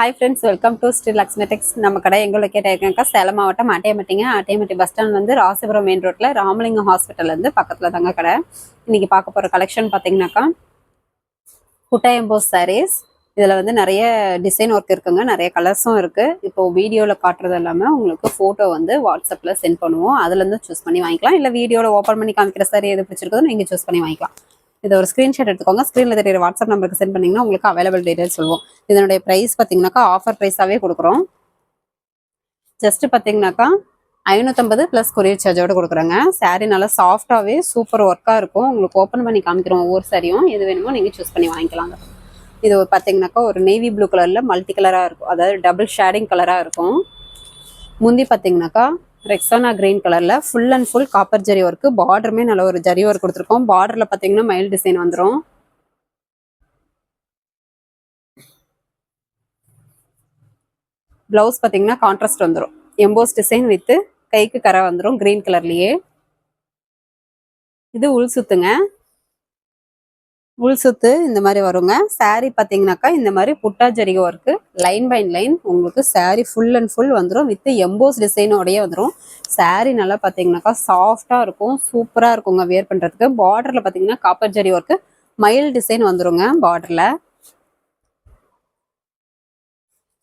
Hi friends welcome to Shri Lakshmetics நம்ம கடை எங்கே லொக்கேட் ஆயிருக்காங்க சேலம் மாவட்டம் ஆட்டியமட்டிங்க. ஆட்டியமட்டி பஸ் ஸ்டாண்ட் வந்து ராசிபுரம் மெயின் ரோட்டில் ராமலிங்கம் ஹாஸ்பிட்டல்லேருந்து பக்கத்தில் தாங்க கடை. இன்னைக்கு பார்க்க போகிற கலெக்ஷன் பார்த்தீங்கன்னாக்கா குட்டா எம்போஸ் சாரீஸ் இதில் வந்து நிறைய டிசைன் ஒர்க் இருக்குங்க. நிறைய கலர்ஸும் இருக்குது இப்போ வீடியோவில் காட்டுறது இல்லாமல் உங்களுக்கு ஃபோட்டோ வந்து வாட்ஸ்அப்பில் சென்ட் பண்ணுவோம். அதுலேருந்து சூஸ் பண்ணி வாங்கிக்கலாம். இல்லை வீடியோவில் ஓப்பன் பண்ணி காமிக்கிற சாரி எது பிடிச்சிருக்கோ நீங்கள் சூஸ் பண்ணி வாங்கிக்கலாம். இதை ஒரு ஸ்க்ரீன்ஷாட் எடுத்துக்கோங்க. ஸ்க்ரீனில் தெரியுற வாட்ஸ்அப் நம்பருக்கு சென்ட் பண்ணிங்கன்னா உங்களுக்கு அவைலபிள் டீடைல்ஸ் சொல்லுவோம் இதனுடைய ப்ரைஸ் பார்த்தீங்கன்னாக்கா ஆஃபர் ப்ரைஸாகவே கொடுக்குறோம். ஜஸ்ட் பார்த்தீங்கன்னாக்கா ஐநூற்றம்பது ப்ளஸ் கொரியர் சார்ஜோடு கொடுக்குறாங்க. சாரீ நல்லா சாஃப்டாகவே சூப்பர் ஒர்க்காக இருக்கும். உங்களுக்கு ஓப்பன் பண்ணி காமிக்கிறோம் ஒவ்வொரு சாரியும் எது வேணுமோ நீங்கள் சூஸ் பண்ணி வாங்கிக்கலாங்க. இது பார்த்தீங்கன்னாக்கா ஒரு நேவி ப்ளூ கலரில் மல்டி கலராக இருக்கும். அதாவது டபுள் ஷேடிங் கலராக இருக்கும். முந்தி பார்த்தீங்கன்னாக்கா ரெக்ஸானா கிரீன் கலரில் full and full copper zari work பார்டருமே நல்ல ஒரு ஜரி ஒர்க் கொடுத்துருக்கோம். பார்டரில் பார்த்தீங்கன்னா மயில் டிசைன் வந்துடும் ப்ளவுஸ் பார்த்தீங்கன்னா கான்ட்ராஸ்ட் வந்துடும் எம்போஸ் டிசைன் வித்து கைக்கு கரை வந்துடும் கிரீன் கலர்லேயே இது உள் சுத்துங்க. உள் சுத்து இந்த மாதிரி வருங்க. Saree பார்த்தீங்கன்னாக்கா இந்த மாதிரி புட்டா ஜரிக ஒர்க்கு லைன் பை லைன் உங்களுக்கு saree ஃபுல் அண்ட் ஃபுல் வந்துடும் வித் எம்போஸ் டிசைனோடய வந்துடும் saree நல்லா பார்த்தீங்கன்னாக்கா சாஃப்டாக இருக்கும் சூப்பராக இருக்குங்க வேர் பண்ணுறதுக்கு பார்டரில் பார்த்தீங்கன்னா காப்பர் ஜரி ஒர்க்கு மயில் டிசைன் வந்துருங்க பார்டரில்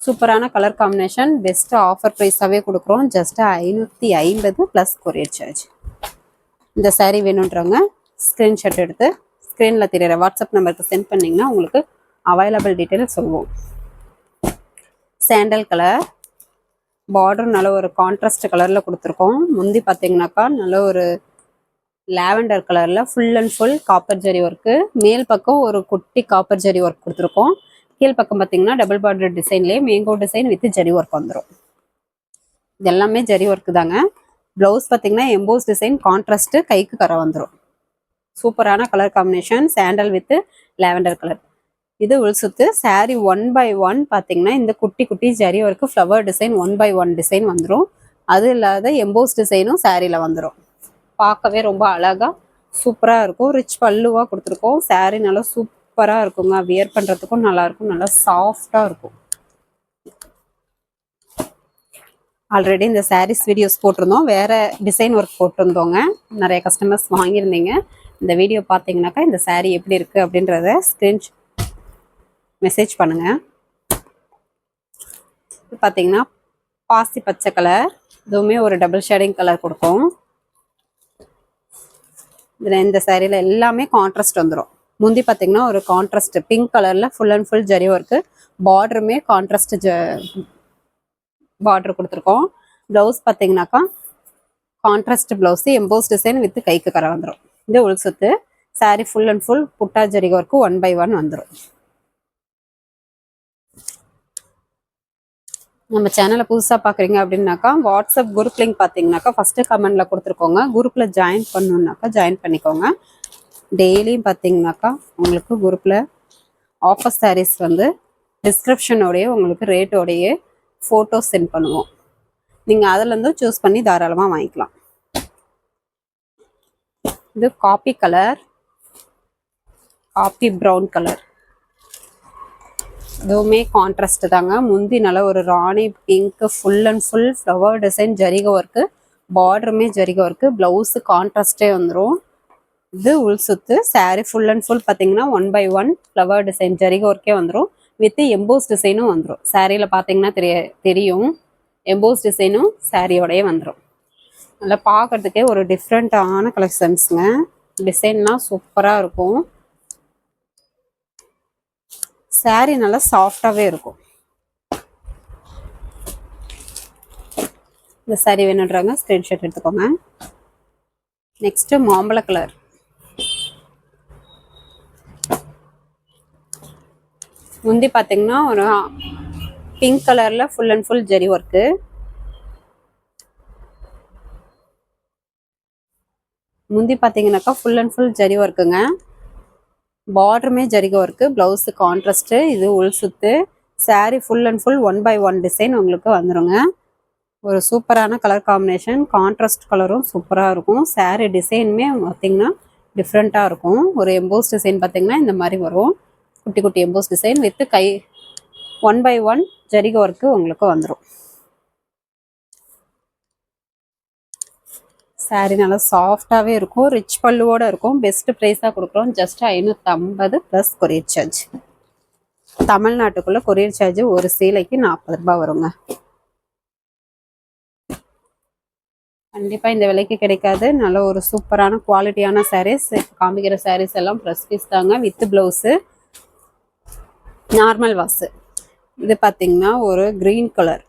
சூப்பரான கலர் காம்பினேஷன் பெஸ்ட் ஆஃபர் ப்ரைஸாகவே கொடுக்குறோம். ஜஸ்ட் ஐநூற்றி ஐம்பது ப்ளஸ் கொரியர் சார்ஜ் இந்த சாரீ வேணுன்றவங்க ஸ்க்ரீன்ஷாட் எடுத்து ஸ்க்ரீனில் தெரியிற வாட்ஸ்அப் நம்பருக்கு சென்ட் பண்ணிங்கன்னா உங்களுக்கு அவைலபிள் டீட்டெயில் சொல்லுவோம். சாண்டல் கலர் பார்டர் நல்ல ஒரு கான்ட்ராஸ்ட் கலரில் கொடுத்துருக்கோம். முந்தி பார்த்தீங்கன்னாக்கா நல்ல ஒரு லாவெண்டர் கலரில் full and full copper zari work மேல் பக்கம் ஒரு குட்டி காப்பர் ஜரி ஒர்க் கொடுத்துருக்கோம். கீழ் பக்கம் பார்த்தீங்கன்னா double border டிசைன்லேயே mango design with zari work வந்துடும் இது எல்லாமே ஜரி ஒர்க்கு தாங்க. ப்ளவுஸ் பார்த்தீங்கன்னா எம்போஸ் டிசைன் கான்ட்ராஸ்ட்டு கைக்கு கரை வந்துடும் சூப்பரான colour combination sandal with lavender colour இது உள்சுத்து சுத்து ஒன் பை ஒன் பார்த்தீங்கன்னா இந்த குட்டி குட்டி zari work flower design one by one design வந்துடும் அது இல்லாத எம்போஸ் டிசைனும் சாரியில் வந்துடும் பார்க்கவே ரொம்ப அழகாக சூப்பராக இருக்கும். ரிச் பல்லுவாக கொடுத்துருக்கோம். Saree நல்லா சூப்பராக இருக்குங்க. வியர் பண்ணுறதுக்கும் நல்லாயிருக்கும் நல்லா சாஃப்டாக இருக்கும். ஆல்ரெடி இந்த சாரீஸ் வீடியோஸ் போட்டிருந்தோம். வேறு டிசைன் ஒர்க் போட்டிருந்தோங்க. நிறைய கஸ்டமர்ஸ் வாங்கியிருந்தீங்க. இந்த வீடியோ பார்த்தீங்கன்னாக்கா இந்த சாரீ எப்படி இருக்குது அப்படின்றத ஸ்க்ரீன் மெசேஜ் பண்ணுங்க. பார்த்தீங்கன்னா பாசி பச்சை கலர் இதுவுமே ஒரு டபுள் ஷேடிங் கலர் கொடுக்கும். இதில் இந்த சேரீயில் எல்லாமே கான்ட்ராஸ்ட் வந்துடும் முந்தி பார்த்தீங்கன்னா ஒரு கான்ட்ராஸ்ட் பிங்க் கலரில் full and full zari work பார்டருமே contrast ஜ பார்டர் கொடுத்துருக்கோம். ப்ளவுஸ் பார்த்தீங்கன்னாக்கா contrast blouse emboss design with கைக்கு கரை வந்துடும் இந்த உள் சுத்து சாரி ஃபுல் அண்ட் ஃபுல் புட்டா ஜரிகை ஒர்க்கு ஒன் பை ஒன் வந்துடும் நம்ம சேனலை புதுசாக பார்க்குறீங்க அப்படின்னாக்கா வாட்ஸ்அப் குரூப் லிங்க் பார்த்தீங்கன்னாக்கா ஃபஸ்ட்டு கமெண்டில் கொடுத்துருக்கோங்க. குரூப்பில் ஜாயின் பண்ணணுன்னாக்கா ஜாயின் பண்ணிக்கோங்க. டெய்லியும் பார்த்தீங்கன்னாக்கா உங்களுக்கு குரூப்பில் ஆஃபர் சாரீஸ் வந்து டிஸ்கிரிப்ஷனோடைய உங்களுக்கு ரேட்டோடைய ஃபோட்டோஸ் சென்ட் பண்ணுவோம். நீங்கள் அதுலேருந்தும் சூஸ் பண்ணி தாராளமாக வாங்கிக்கலாம். இது coffee colour. Coffee brown colour. இதுவுமே கான்ட்ராஸ்ட் தாங்க. முந்தி நல்ல ஒரு ராணி pink full and full flower design ஜரிகை work பார்டருமே ஜரிகை ஒர்க்கு ப்ளவுஸு கான்ட்ராஸ்டே வந்துடும் இது உள் சுத்து saree ஃபுல் அண்ட் ஃபுல் பார்த்தீங்கன்னா one by one flower design ஜரிகை ஒர்க்கே வந்துடும் வித் எம்போஸ் டிசைனும் வந்துடும் சாரியில் பார்த்தீங்கன்னா தெரிய தெரியும். எம்போஸ் டிசைனும் சாரியோடயே வந்துடும் நல்லா பார்க்கறதுக்கே ஒரு டிஃப்ரெண்ட்டான கலெக்ஷன்ஸுங்க டிசைன்லாம் சூப்பராக இருக்கும். Saree நல்லா சாஃப்டாகவே இருக்கும். இந்த சாரீ வேணுன்றாங்க ஸ்க்ரீன்ஷாட் எடுத்துக்கோங்க. நெக்ஸ்ட்டு மாம்பழ கலர் முந்தி பார்த்தீங்கன்னா ஒரு பிங்க் கலரில் full and full zari work முந்தி பார்த்தீங்கன்னாக்கா ஃபுல் அண்ட் ஃபுல் ஜரி ஒர்க்குங்க பார்டருமே ஜரிக ஒர்க்கு ப்ளவுஸு கான்ட்ராஸ்ட்டு இது உள் சுத்து sari full and full one by one design உங்களுக்கு வந்துருங்க. ஒரு சூப்பரான கலர் காம்பினேஷன் கான்ட்ராஸ்ட் கலரும் சூப்பராக இருக்கும். சாரீ டிசைனுமே பார்த்தீங்கன்னா டிஃப்ரெண்ட்டாக இருக்கும். ஒரு எம்போஸ் டிசைன் பார்த்தீங்கன்னா இந்த மாதிரி வரும். குட்டி குட்டி எம்போஸ் டிசைன் வித்து கை ஒன் பை ஒன் ஜரிக ஒர்க்கு உங்களுக்கு வந்துடும் சாரீ நல்லா சாஃப்டாகவே இருக்கும். ரிச் பல்லுவோடு இருக்கும். பெஸ்ட் ப்ரைஸாக கொடுக்குறோம். ஜஸ்ட் ஐநூற்றம்பது ப்ளஸ் கொரியர் சார்ஜ் தமிழ்நாட்டுக்குள்ளே கொரியர் சார்ஜ் ஒரு சீலைக்கு நாற்பது ரூபாய் வருங்க. கண்டிப்பாக இந்த விலைக்கு கிடைக்காது. நல்ல ஒரு சூப்பரான குவாலிட்டியான சாரீஸ் காமிக்கிற சாரீஸ் எல்லாம் ப்ரெஸ் பீஸ் தாங்க. வித் ப்ளவுஸு நார்மல் வாஸு இது பார்த்தீங்கன்னா ஒரு க்ரீன் கலர்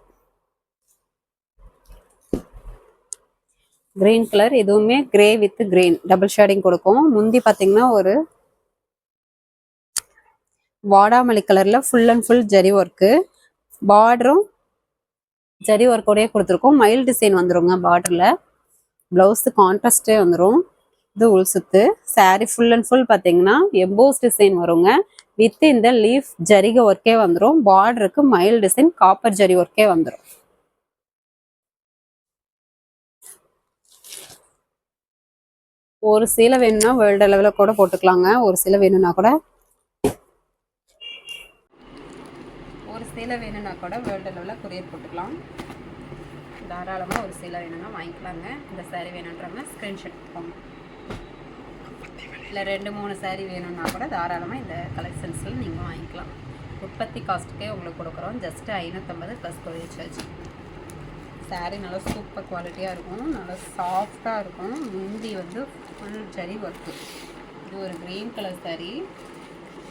கிரீன் கலர் இதுவுமே grey with green double shading கொடுக்கும். முந்தி பார்த்தீங்கன்னா ஒரு வாடாமல்லி கலர்ல full and full zari work பார்டரும் ஜரி ஒர்க்கோடயே கொடுத்துருக்கோம். மயில் டிசைன் வந்துருங்க பார்டரில் ப்ளவுஸு கான்ட்ராஸ்டே வந்துடும் இது உள் சுத்து. சாரி ஃபுல் அண்ட் ஃபுல் பார்த்தீங்கன்னா எம்போஸ் டிசைன் வருங்க. வித் இந்த லீஃப் ஜரிகை ஒர்க்கே வந்துடும் பார்டருக்கு மயில் டிசைன் காப்பர் ஜரி ஒர்க்கே வந்துடும் ஒரு சீலை வேணும்னா வேர்ல்டு லெவலில் கூட போட்டுக்கலாங்க. ஒரு சீலை வேணும்னா கூட. ஒரு சீலை வேணும்னா கூட வேர்ல்டு லெவலில் கொரியர் போட்டுக்கலாம். தாராளமாக ஒரு சீலை வேணும்னா வாங்கிக்கலாங்க. இந்த சாரீ வேணுன்றவங்க ஸ்க்ரீன்ஷாட் எடுத்துக்கோங்க. இல்லை ரெண்டு மூணு சாரீ வேணும்னா கூட தாராளமாக இந்த கலெக்ஷன்ஸில் நீங்கள் வாங்கிக்கலாம். உற்பத்தி காஸ்ட்டுக்கே உங்களுக்கு கொடுக்குறோம். ஜஸ்ட்டு ஐநூற்றம்பது ப்ளஸ் கொரியர் சார்ஜ் சாரீ நல்லா சூப்பர் குவாலிட்டியாக இருக்கும். நல்லா சாஃப்டாக இருக்கும். முந்தி வந்து ஃபுல் ஜரி ஒர்க்கு இது ஒரு க்ரீன் கலர் சாரீ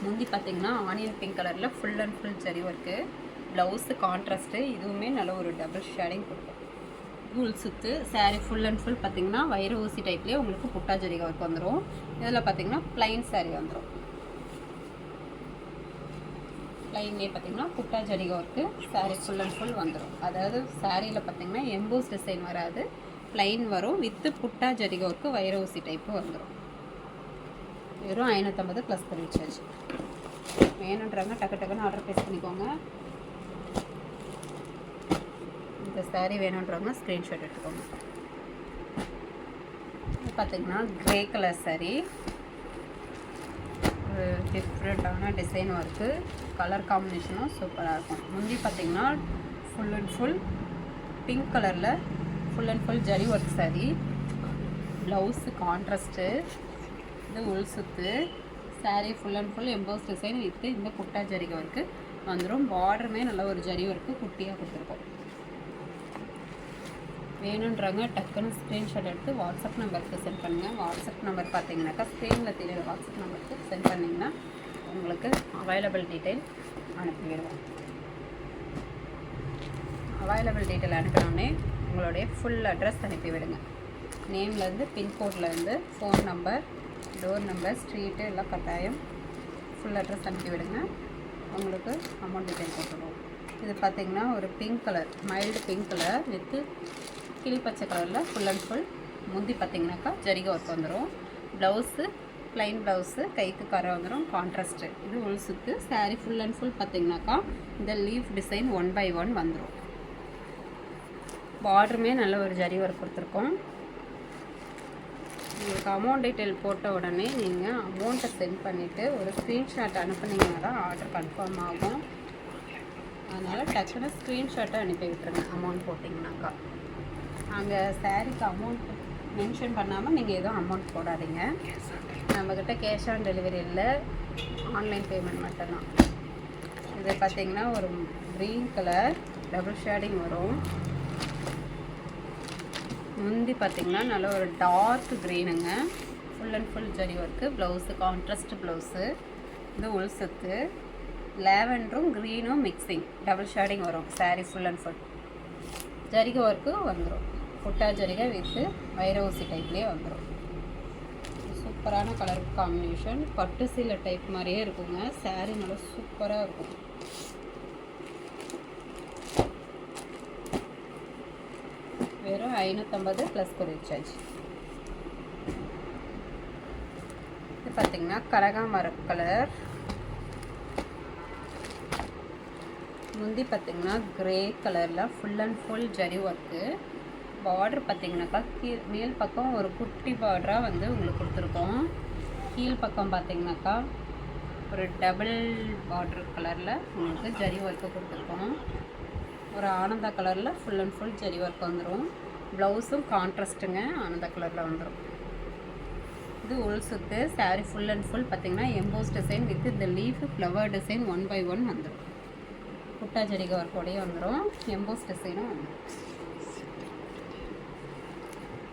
முந்தி பார்த்தீங்கன்னா ஆனியன் பிங்க் கலரில் full and full zari work blouse contrast இதுவுமே நல்ல ஒரு டபுள் ஷேடிங் கொடுக்கும். நூல் சுத்து சாரீ ஃபுல் அண்ட் ஃபுல் பார்த்தீங்கன்னா வைர ஊசி டைப்லேயே உங்களுக்கு புட்டா ஜரிகை ஒர்க் வந்துடும் இதில் பார்த்தீங்கன்னா ப்ளைன் சாரீ வந்துடும் லைன்லேயே பார்த்தீங்கன்னா புட்டா ஜரிகா work saree full and full வந்துடும் அதாவது சாரியில் பார்த்தீங்கன்னா எம்போஸ் டிசைன் வராது. ப்ளைன் வரும். வித்து புட்டா ஜரிகா ஒர்க்கு வைர ஊசி டைப்பு வந்துடும் வெறும் ஐநூற்றம்பது ப்ளஸ் பண்ணி சார்ஜ் வேணுன்றவங்க டக்கு டக்குன்னு ஆர்டர் ப்ளேஸ் பண்ணிக்கோங்க. இந்த சாரீ வேணுன்றவங்க ஸ்க்ரீன்ஷாட் எடுத்துக்கோங்க. பார்த்திங்கன்னா பார்த்தீங்கன்னா க்ரே கலர் சாரீ ஒரு டிஃப்ரெண்ட்டான டிசைன் ஒர்க்கு கலர் காம்பினேஷனும் சூப்பராக இருக்கும். முந்தி பார்த்தீங்கன்னா ஃபுல் அண்ட் ஃபுல் பிங்க் கலரில் full and full zari work sari blouse contrast இது உள் சுத்து sari full and full emboss design with இந்த குட்டா ஜரிகை ஒர்க்கு வந்துடும் பார்டருமே நல்ல ஒரு ஜரி ஒர்க்கு குட்டியாக கொடுத்துருக்கோம். வேணுன்றவங்க டக்குன்னு ஸ்க்ரீன்ஷாட் எடுத்து வாட்ஸ்அப் நம்பருக்கு சென்ட் பண்ணுங்கள் வாட்ஸ்அப் நம்பர் பார்த்தீங்கன்னாக்கா ஸ்க்ரீனில் தெரியுற வாட்ஸ்அப் நம்பருக்கு சென்ட் பண்ணிங்கன்னா உங்களுக்கு அவைலபிள் டீட்டெயில் அனுப்பிடுவோம். அவைலபிள் டீட்டெயில் அனுப்பினோடனே உங்களுடைய ஃபுல் அட்ரஸ் அனுப்பிவிடுங்க. நேம்லேருந்து பின்கோட்லேருந்து phone number door number street எல்லாம் கட்டாயம் ஃபுல் அட்ரஸ் அனுப்பிவிடுங்க. உங்களுக்கு அமௌண்ட் டீட்டெயில் போட்டுருவோம். இது பார்த்தீங்கன்னா ஒரு pink colour mild pink colour with கிளிப்பச்சை கலரில் ஃபுல் அண்ட் ஃபுல் முந்தி பார்த்தீங்கன்னாக்கா ஜரிகை ஒர்க் வந்துடும் ப்ளவுஸு ப்ளைன் ப்ளவுஸு கைக்கு கரை வந்துடும் கான்ட்ராஸ்ட்டு இது உள் சுத்து ஃபுல் அண்ட் ஃபுல் பார்த்திங்கனாக்கா இந்த leaf design one by one வந்துடும் பார்டருமே நல்ல ஒரு ஜரி ஒர்க் கொடுத்துருக்கோம். உங்களுக்கு அமௌண்ட் டீட்டெயில் போட்ட உடனே நீங்கள் அமௌண்ட்டை சென்ட் பண்ணிவிட்டு ஒரு ஸ்க்ரீன்ஷாட் அனுப்புனீங்கன்னா தான் ஆர்டர் கன்ஃபார்ம் ஆகும். அதனால் டக்குன்னு ஸ்க்ரீன்ஷாட்டை அனுப்பி விட்டுருங்க அமௌண்ட் போட்டிங்கனாக்கா அங்கே சாரீக்கு அமௌண்ட் மென்ஷன் பண்ணாமல் நீங்கள் எதுவும் அமௌண்ட் போடாதீங்க. நம்மக்கிட்ட கேஷ் ஆன் டெலிவரி இல்லை ஆன்லைன் பேமெண்ட் மட்டும்தான். இது பார்த்தீங்கன்னா ஒரு க்ரீன் கலர் டபுள் ஷேடிங் வரும். முந்தி பார்த்தீங்கன்னா நல்ல ஒரு dark க்ரீனுங்க full and full zari work blouse contrast blouse இது உள் சுத்து லேவெண்டரும் க்ரீனும் மிக்சிங் டபுள் ஷேடிங் வரும். சாரீ ஃபுல் அண்ட் ஃபுல் ஜரிக ஒர்க்கு வந்துடும் புட்டா ஜரிகை வித்து வைர டைப்லேயே வந்துடும் சூப்பரான கலர் காம்பினேஷன் பட்டு சீலை டைப் மாதிரியே இருக்குங்க. சாரீ நல்லா சூப்பராக இருக்கும். வெறும் ஐநூற்றம்பது ப்ளஸ் கொரியர் சார்ஜ் இது பார்த்தீங்கன்னா கனகாமரம் கலர் முந்தி பார்த்தீங்கன்னா கிரே கலரில் full and full zari work border பார்த்தீங்கன்னாக்கா கீழ் மேல் பக்கம் ஒரு குட்டி பார்டராக வந்து உங்களுக்கு கொடுத்துருக்கோம். கீழ் பக்கம் பார்த்தீங்கன்னாக்கா ஒரு டபுள் பார்டர் கலரில் உங்களுக்கு ஜரி ஒர்க்கு கொடுத்துருக்கோம். ஒரு ஆனந்தா கலரில் full and full zari work வந்துடும் ப்ளவுஸும் கான்ட்ராஸ்ட்டுங்க ஆனந்தா கலரில் வந்துடும் இது உள் சுத்து saree ஃபுல் அண்ட் ஃபுல் பார்த்தீங்கன்னா எம்போஸ் டிசைன் வித் இந்த leaf flower design one by one வந்துடும் புட்டா ஜரிகை ஒர்க்கோடையே வந்துடும் எம்போஸ் டிசைனும் வந்துடும்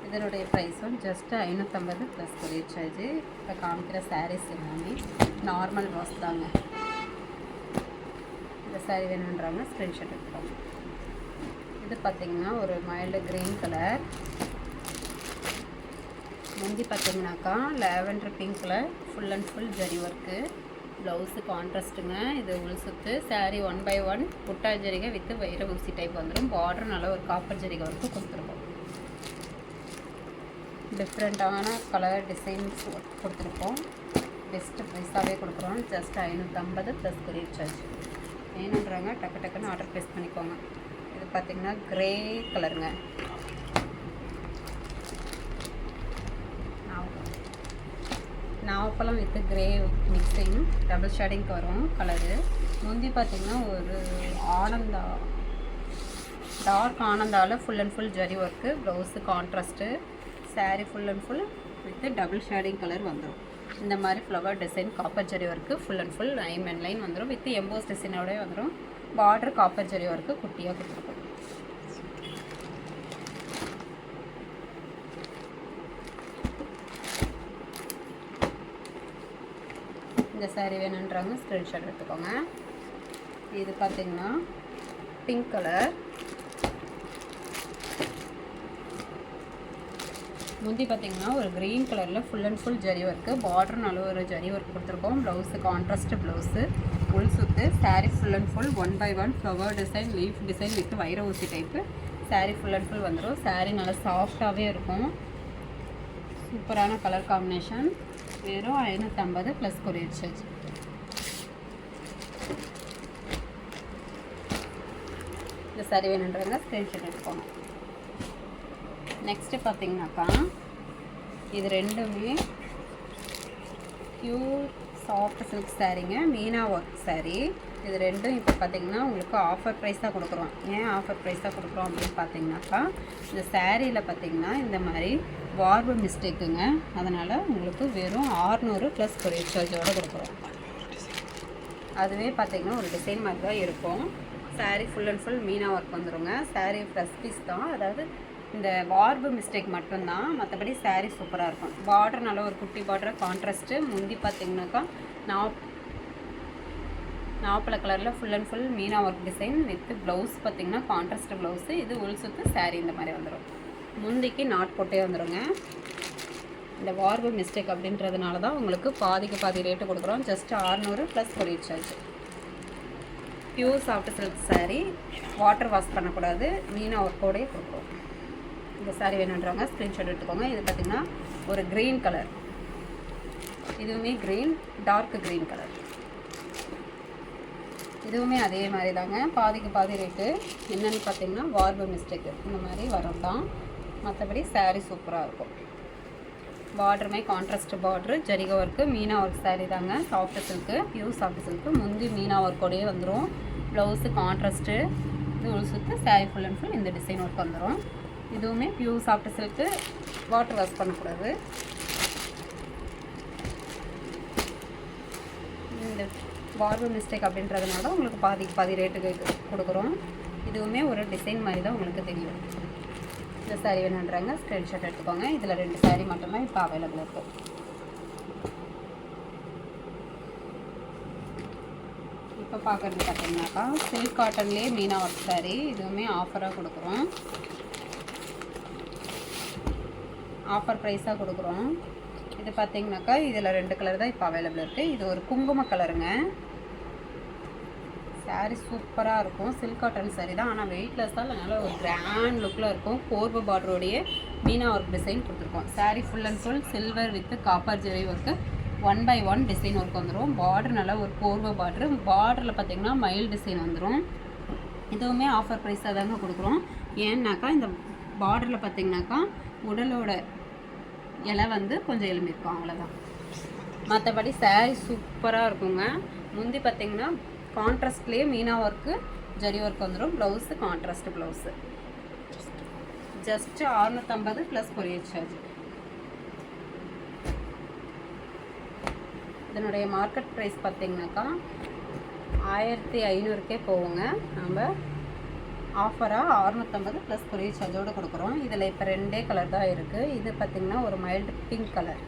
இதனுடைய ப்ரைஸும் ஜஸ்ட் ஐநூற்றம்பது ப்ளஸ் கொரியர் சார்ஜ் இப்போ காமிக்கிற சாரீஸ் எல்லாமே நார்மல் வாஷ் தாங்க. இந்த சாரீ வேணுன்றாங்க ஸ்க்ரீன்ஷாட் எடுத்துக்கோங்க. இது பார்த்தீங்கன்னா ஒரு மைல்டு க்ரீன் கலர் முந்தி பார்த்தீங்கன்னாக்கா pink colour full and full zari work blouse கான்ட்ராஸ்ட்டுங்க இது உள் சுத்து சாரீ ஒன் பை ஒன் புட்டா ஜரிகை வித்து வைர ஊசி டைப் வந்துடும் பார்டர் நல்லா ஒரு காப்பர் ஜரிகை ஒர்க்கு கொடுத்துருக்கோம். டிஃப்ரெண்ட்டான கலர் டிசைன்ஸ் கொடுத்துருக்கோம். பெஸ்ட்டு ப்ரைஸாகவே கொடுக்குறோம். ஜஸ்ட் ஐநூற்றம்பது ப்ளஸ் கொரியர் சார்ஜ் வேணுன்றாங்க டக்கு டக்குன்னு ஆர்டர் ப்ளேஸ் பண்ணிக்கோங்க. இது பார்த்திங்கன்னா க்ரே கலருங்க நாவப்பழம் வித் க்ரே மிக்சிங் டபுள் ஷேடிங்க்கு வரும் கலரு முந்தி பார்த்திங்கன்னா ஒரு ஆனந்தா dark ஆனந்தாவில் full and full zari work blouse contrast saree full and full with double shading colour வந்துடும் இந்த மாதிரி flower design copper zari work full and full I'm and line வந்துடும் வித் எம்போஸ் டிசைனோடய வந்துடும் பார்டர் காப்பர் ஜெரி work குட்டியாக கொடுத்துருக்கோம். இந்த saree வேணுன்றாங்க screenshot எடுத்துக்கோங்க. இது பார்த்தீங்கன்னா பிங்க் கலர் முந்தி பார்த்தீங்கன்னா ஒரு க்ரீன் கலரில் full and full zari work border நல்ல ஒரு ஜரி ஒர்க் கொடுத்துருக்கோம். ப்ளவுஸு கான்ட்ராஸ்ட் ப்ளவுஸு உள் சுத்து sari full and full one by one flower design leaf design with வைர ஊசி type sari full and full வந்துடும் சாரீ நல்லா சாஃப்டாகவே இருக்கும். சூப்பரான கலர் காம்பினேஷன் வெறும் ஐநூற்றம்பது ப்ளஸ் கொரியர் சார்ஜ் இந்த சாரி வேணுன்றவங்க ஸ்க்ரீன்ஷாட் எடுத்துக்கோங்க. நெக்ஸ்ட்டு பார்த்தீங்கன்னாக்கா இது ரெண்டுமே ப்யூர் சாஃப்ட் சில்க் சாரீங்க மீனா ஒர்க் சாரீ இது ரெண்டும் இப்போ பார்த்தீங்கன்னா உங்களுக்கு ஆஃபர் ப்ரைஸ் தான் கொடுக்குறோம். ஏன் ஆஃபர் ப்ரைஸ் தான் கொடுக்குறோம் அப்படின்னு பார்த்தீங்கன்னாக்கா இந்த சாரியில் பார்த்தீங்கன்னா இந்த மாதிரி வார்பு மிஸ்டேக்குங்க அதனால் உங்களுக்கு வெறும் ஆறுநூறு ப்ளஸ் கொரியர் சார்ஜோடு கொடுக்குறோம். அதுவே பார்த்தீங்கன்னா ஒரு டிசைன் மாதிரி தான் இருக்கும். Sari full and full meena work வந்துடுங்க சாரீ ஃப்ரெஷ் பீஸ் தான். அதாவது இந்த வார்பு மிஸ்டேக் மட்டும்தான். மற்றபடி சாரீ சூப்பராக இருக்கும். பார்டர் நல்ல ஒரு குட்டி பார்டர் கான்ட்ராஸ்ட்டு முந்தி பார்த்தீங்கன்னாக்கா நாப் நாப்பழ கலரில் full and full meena work design with blouse பார்த்திங்கன்னா கான்ட்ராஸ்ட் ப்ளவுஸு இது உள் சுத்து சாரீ இந்த மாதிரி வந்துடும் முந்திக்கு நாட் போட்டே வந்துடுங்க இந்த வார்பு மிஸ்டேக் அப்படின்றதுனால தான் உங்களுக்கு பாதிக்கு பாதி ரேட்டு கொடுக்குறோம். ஜஸ்ட் ஆறுநூறு plus courier charge pure soft silk sari water wash பண்ணக்கூடாது. மீனா ஒர்க்கோடையே கொடுக்குறோம் இந்த saree வேணுன்றவங்க ஸ்க்ரீன்ஷாட் எடுத்துக்கோங்க. இது பார்த்திங்கன்னா ஒரு க்ரீன் கலர் இதுவுமே க்ரீன் டார்க் க்ரீன் கலர் இதுவுமே அதே மாதிரி தாங்க பாதிக்கு பாதி ரேட்டு என்னென்னு பார்த்தீங்கன்னா வார்பு மிஸ்டேக்கு இந்த மாதிரி வரும் தான் மற்றபடி சாரீ சூப்பராக இருக்கும் பார்டருமே கான்ட்ராஸ்ட் பார்ட்ரு ஜரிக ஒர்க்கு மீனா ஒர்க் சாரீ தாங்க. Soft silk pure soft silk முந்தி மீனா ஒர்க்கோடையே வந்துடும் ப்ளவுஸு கான்ட்ராஸ்ட்டு இது உள் சுத்து saree ஃபுல் அண்ட் ஃபுல் இந்த டிசைன் ஒர்க் வந்துடும் இதுவுமே pure soft silk water wash பண்ணக்கூடாது. இந்த பார்பர் மிஸ்டேக் அப்படின்றதுனால உங்களுக்கு பாதிக்கு பாதி ரேட்டுக்கு கொடுக்குறோம். இதுவுமே ஒரு டிசைன் மாதிரி தான் உங்களுக்கு தெரியும். இந்த சாரீ வேணுன்றாங்க ஸ்க்ரீன்ஷாட் எடுத்துக்கோங்க. இதில் ரெண்டு சாரீ மட்டும்தான் இப்போ அவைலபிள் இருக்குது இப்போ பார்க்குறது பார்த்தீங்கன்னாக்கா சில்க் காட்டன்லேயே மீனா ஒர்க் சாரீ இதுவுமே ஆஃபராக கொடுக்குறோம். ஆஃபர் ப்ரைஸாக கொடுக்குறோம். இது பார்த்தீங்கன்னாக்கா இதில் ரெண்டு கலர் தான் இப்போ அவைலபிள் இருக்குது இது ஒரு குங்கும கலருங்க சாரீ சூப்பராக இருக்கும். சில்க் காட்டன் saree தான். ஆனால் வெயிட்லெஸ் தான். நல்ல ஒரு கிராண்ட் லுக்கில் இருக்கும். கோர்வு பார்டரோடைய மீனா ஒர்க் டிசைன் கொடுத்துருக்கோம். Sari full and full silver with copper zari work one by one design work வந்துடும் பார்டர் நல்லா ஒரு கோர்வை பார்டர் பார்டரில் பார்த்தீங்கன்னா மயில் டிசைன் வந்துடும் இதுவுமே ஆஃபர் ப்ரைஸாக தாங்க கொடுக்குறோம். ஏன்னாக்கா இந்த பார்டரில் பார்த்தீங்கன்னாக்கா உடலோட இலை வந்து கொஞ்சம் எலும்பிருக்கும் அவ்வளோதான் மற்றபடி சேரீ சூப்பராக இருக்குங்க. முந்தி பார்த்தீங்கன்னா கான்ட்ராஸ்ட்லேயே மீனா ஒர்க்கு ஜரி ஒர்க் வந்துடும் ப்ளவுஸு கான்ட்ராஸ்ட் ப்ளவுஸு ஜஸ்ட்டு அறுநூத்தம்பது ப்ளஸ் கொரியர் சார்ஜ் இதனுடைய மார்க்கெட் ப்ரைஸ் பார்த்தீங்கன்னாக்கா ஆயிரத்தி ஐநூறுக்கே போகுங்க. நம்ம ஆஃபராக அறுநூற்றம்பது ப்ளஸ் கொரியர் சார்ஜோடு கொடுக்குறோம். இதில் இப்போ ரெண்டே கலர் தான் இருக்குது இது பார்த்திங்கன்னா ஒரு மைல்டு பிங்க் கலர்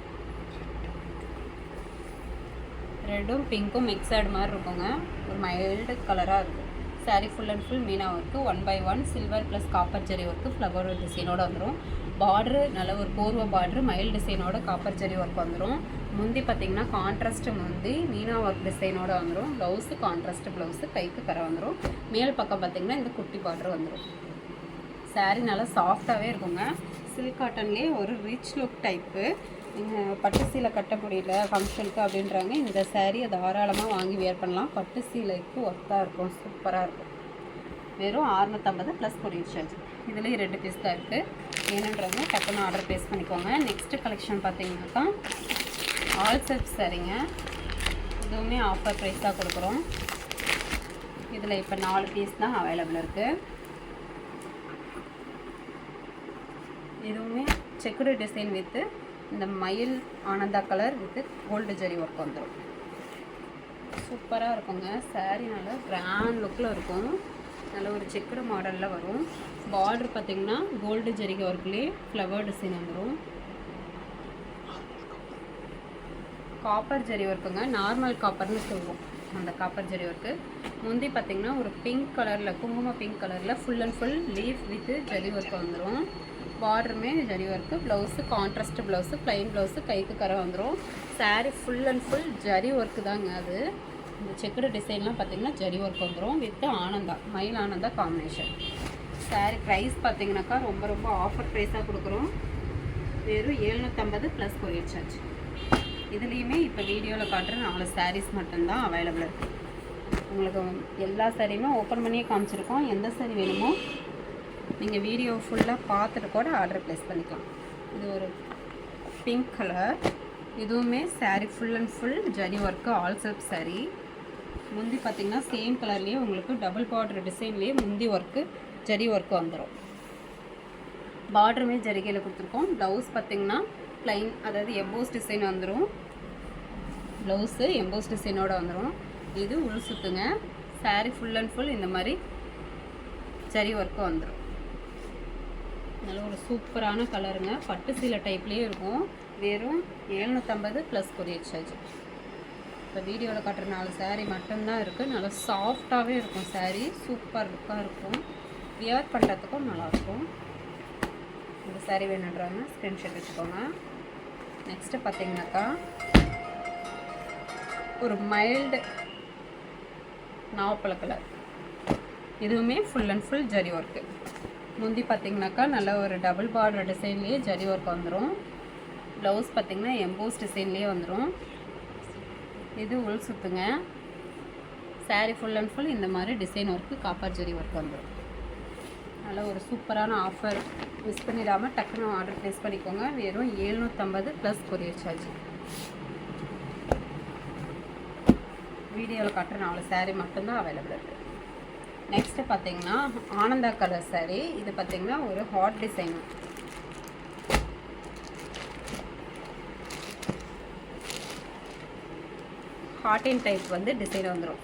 ரெட்டும் பிங்க்கும் மிக்சடு மாதிரி இருக்குங்க. ஒரு மைல்டு கலராக இருக்கும் sari full and full meena work one by one silver plus copper zari work flower டிசைனோட வந்துடும் பார்ட்ரு நல்ல ஒரு பூர்வ பார்ட்ரு மயில் டிசைனோட காப்பர் ஜெரி ஒர்க் வந்துடும் முந்தி பார்த்தீங்கன்னா கான்ட்ராஸ்ட் முந்தி மீனா ஒர்க் டிசைனோட வந்துடும் ப்ளவுஸு கான்ட்ராஸ்ட் ப்ளவுஸு கைக்கு கரை வந்துடும் மேல் பக்கம் பார்த்தீங்கன்னா இந்த குட்டி பார்டர் வந்துடும் சாரீ நல்லா சாஃப்டாகவே இருக்குங்க. சில்க் காட்டன்லேயே ஒரு ரிச் லுக் டைப்பு நீங்கள் பட்டு சீலை கட்ட முடியல ஃபங்க்ஷனுக்கு அப்படின்றாங்க. இந்த சேரீயை தாராளமாக வாங்கி வேர் பண்ணலாம். பட்டு சீலைக்கு ஒர்த்தாக இருக்கும். சூப்பராக இருக்கும். வெறும் அறுநூத்தம்பது ப்ளஸ் கொரியர் சார்ஜ் இதுலேயும் ரெண்டு பீஸ் தான் இருக்குது வேணுன்றவங்க டக்குன்னு ஆர்டர் ப்ளேஸ் பண்ணிக்கோங்க. நெக்ஸ்ட்டு கலெக்ஷன் பார்த்தீங்கன்னாக்கா ஆல் செட் சரிங்க. இதுவுமே ஆஃபர் ப்ரைஸ் தான் கொடுக்குறோம். இதில் இப்போ நாலு பீஸ் தான் அவைலபிள் இருக்குது இதுவுமே செக்குடு டிசைன் வித்து இந்த மயில் Ananda colour with gold zari work வந்துடும் சூப்பராக இருக்குங்க. சாரீ நல்லா கிராண்ட் லுக்கில் இருக்கும். நல்ல ஒரு செக்குடு மாடலில் வரும். பார்டர் பார்த்திங்கன்னா கோல்டு ஜெரிகை ஒர்க்லேயே ஃப்ளவர் டிசைன் வந்துடும் காப்பர் ஜெரி ஒர்க்குங்க. நார்மல் காப்பர்னு சொல்லுவோம். அந்த காப்பர் ஜெரி ஒர்க்கு. முந்தி பார்த்தீங்கன்னா ஒரு பிங்க் கலரில் குங்கும பிங்க் கலரில் full and full leaf with zari work வந்துடும் பார்டருமே zari work. Blouse contrast blouse plain blouse கைக்கு கரை வந்துடும் sari full and full zari work தாங்க அது. இந்த செக்குடு டிசைன்லாம் பார்த்திங்கன்னா ஜரி ஒர்க் வந்துடும் வித் ஆனந்தா மயில் ஆனந்தா காம்பினேஷன் சாரீ ப்ரைஸ் பார்த்திங்கனாக்கா ரொம்ப ரொம்ப ஆஃபர் ப்ரைஸாக கொடுக்குறோம். வெறும் எழுநூற்றம்பது ப்ளஸ் கொரியர் சார்ஜ் இதுலேயுமே இப்போ வீடியோவில் காட்டுற நாலு சாரீஸ் மட்டும்தான் அவைலபிள் இருக்குது உங்களுக்கு எல்லா சாரியுமே ஓப்பன் பண்ணியே காமிச்சிருக்கோம். எந்த சாரி வேணுமோ நீங்கள் வீடியோ ஃபுல்லாக பார்த்துட்டு கூட ஆர்டர் ப்ளேஸ் பண்ணிக்கலாம். இது ஒரு பிங்க் கலர் இதுவுமே sari full and full zari work all self sari முந்தி பார்த்தீங்கன்னா சேம் கலர்லேயே உங்களுக்கு டபுள் பார்டர் டிசைன்லேயே முந்தி ஒர்க்கு ஜரி ஒர்க்கு வந்துடும் பார்டருமே ஜரிகையில் கொடுத்துருக்கோம். ப்ளவுஸ் பார்த்திங்கன்னா ப்ளைன் அதாவது எம்போஸ் டிசைன் வந்துடும் ப்ளவுஸு எம்போஸ் டிசைனோடு வந்துடும் இது உள் சுத்துங்க. சாரீ ஃபுல் அண்ட் ஃபுல் இந்த மாதிரி சரி ஒர்க்கு வந்துடும் நல்ல ஒரு சூப்பரான கலருங்க பட்டு சீலை டைப்லேயே இருக்கும். வெறும் எழுநூற்றம்பது ப்ளஸ் கொரியர் சார்ஜ் இப்போ வீடியோவில் காட்டுற நாலு சேரீ மட்டும்தான் இருக்குது நல்லா சாஃப்டாகவே இருக்கும் சாரீ சூப்பர் லுக்காக இருக்கும். வியர் பண்ணுறதுக்கும் நல்லாயிருக்கும் இந்த சாரீ வேணுன்றாங்க. ஸ்க்ரீன்ஷாட் வச்சுக்கோங்க நெக்ஸ்ட்டு பார்த்தீங்கன்னாக்கா ஒரு மைல்டு நாவப்பழ கலர் இதுவுமே full and full zari work முந்தி பார்த்திங்கனாக்கா நல்ல ஒரு டபுள் பார்டர் டிசைன்லேயே ஜரி ஒர்க் வந்துடும் ப்ளவுஸ் பார்த்தீங்கன்னா எம்போஸ் டிசைன்லேயே வந்துடும் இது உள் சுத்துங்க saree ஃபுல் அண்ட் ஃபுல் இந்த மாதிரி design work copper zari work வந்துடும் நல்ல ஒரு சூப்பரான ஆஃபர் மிஸ் பண்ணிடாமல் டக்குன்னு ஆர்டர் ப்ளேஸ் பண்ணிக்கோங்க. வெறும் எழுநூற்றம்பது ப்ளஸ் கொரியர் சார்ஜ் வீடியோவில் காட்டுற நாலு சேரீ மட்டும்தான் அவைலபிள் இருக்குது நெக்ஸ்ட்டு பார்த்தீங்கன்னா ஆனந்தா கலர் சேரீ இது பார்த்தீங்கன்னா ஒரு ஹாட் டிசைன் இன் டைப் வந்து டிசைன் வந்துடும்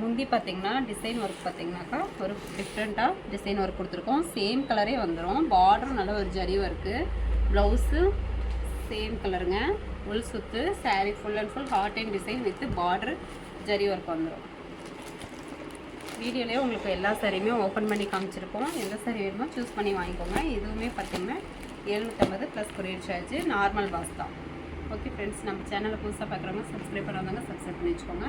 முந்தி பார்த்தீங்கன்னா டிசைன் ஒர்க் பார்த்தீங்கனாக்கா ஒரு டிஃப்ரெண்ட்டாக டிசைன் ஒர்க் கொடுத்துருக்கோம். சேம் கலரே வந்துடும் பார்டரும் நல்ல ஒரு ஜரி ஒர்க்கு ப்ளவுஸு சேம் கலருங்க உள் சுத்து sari full and full hot and design with border zari work வந்துடும் வீடியோலேயே உங்களுக்கு எல்லா சாரியுமே ஓப்பன் பண்ணி காமிச்சிருக்கோம் எந்த சாரி வேணுமோ சூஸ் பண்ணி வாங்கிக்கோங்க. இதுவுமே பார்த்தீங்கன்னா எழுநூற்றம்பது plus courier charge normal pass தான். ஓகே ஃப்ரெண்ட்ஸ் நம்ம சேனலை புதுசாக பார்க்குறவங்க சப்ஸ்கிரைப் பண்ணாதாங்க சப்ஸ்கிரைப் பண்ணி வச்சுக்கோங்க.